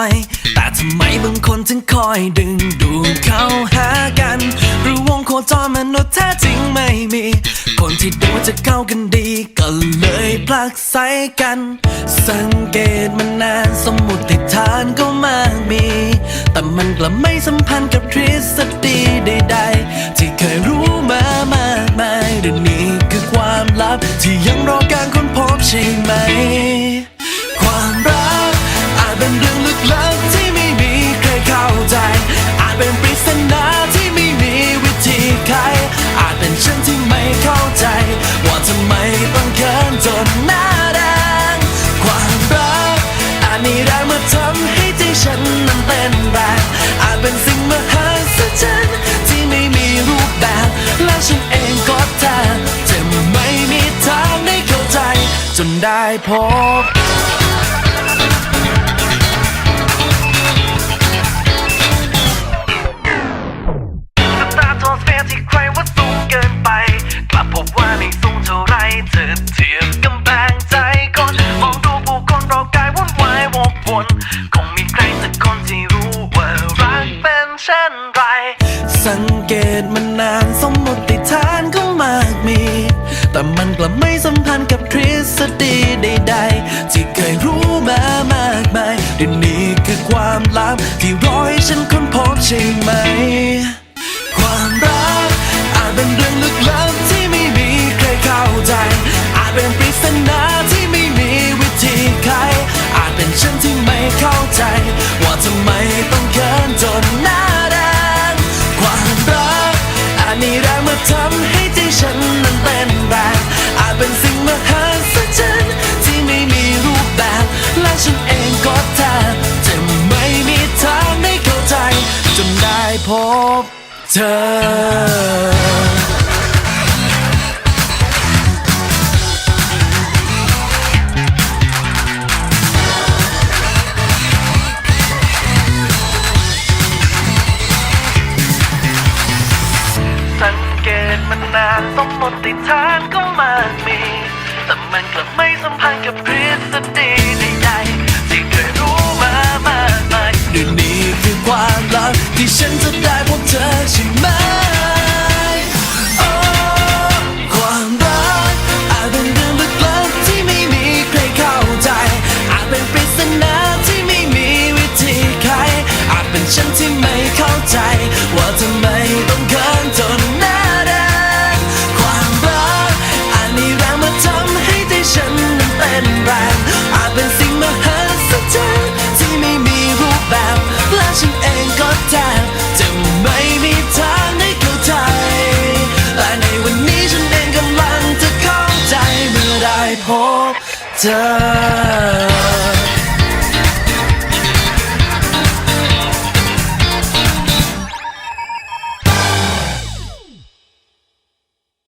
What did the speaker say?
อย แต่ทำไมบางคนจึงคอยดึงดูดเข้าหากัน หรือวงโคจรมนุษย์แท้จริงไม่มี คนที่ดูจะเข้ากันดีก็เลยผลักไสกัน สังเกตมานานสมมุติฐานก็มากมี แต่มันกลับไม่สัมพันธ์กับทฤษฎีใดๆ ที่เคยรู้มามากมายเรื่องนี้คือความลับที่ยังรอการค้นพบใช่ไหม นแรงอาจเป็นสิ่งมหัศจรรย์ที่ไม่มีรูปแบบ และฉันเองก็แทบจะไม่มีทางได้เข้าใจ จนได้พบ สังเกตมานานสมมติฐานก็มากมี แต่มันกลับไม่สัมพันธ์กับทฤษฎีใดๆ ที่เคยรู้มามากมายเดี๋ยวนี้คือความลับที่รอให้ฉันค้นพบใช่ไหม ความรักอาจเป็นเรื่องลึกลับ จมีแรงมาทำให้ใจฉันนั้นเต้นแรงอาจเป็นสิ่งมหัศจรรย์ที่ไม่มีรูปแบบ และฉันเองก็แทบจะไม่มีทางได้เข้าใจ จนได้พบเธอ นานสมมติฐานก็มากมี แต่มันกลับไม่สัมพันธ์กับทฤษฎีใดๆที่เคยรู้มามากมายเรื่องนี้คือความลับที่ฉันจะได้พบเธอใช่ไหม ฉั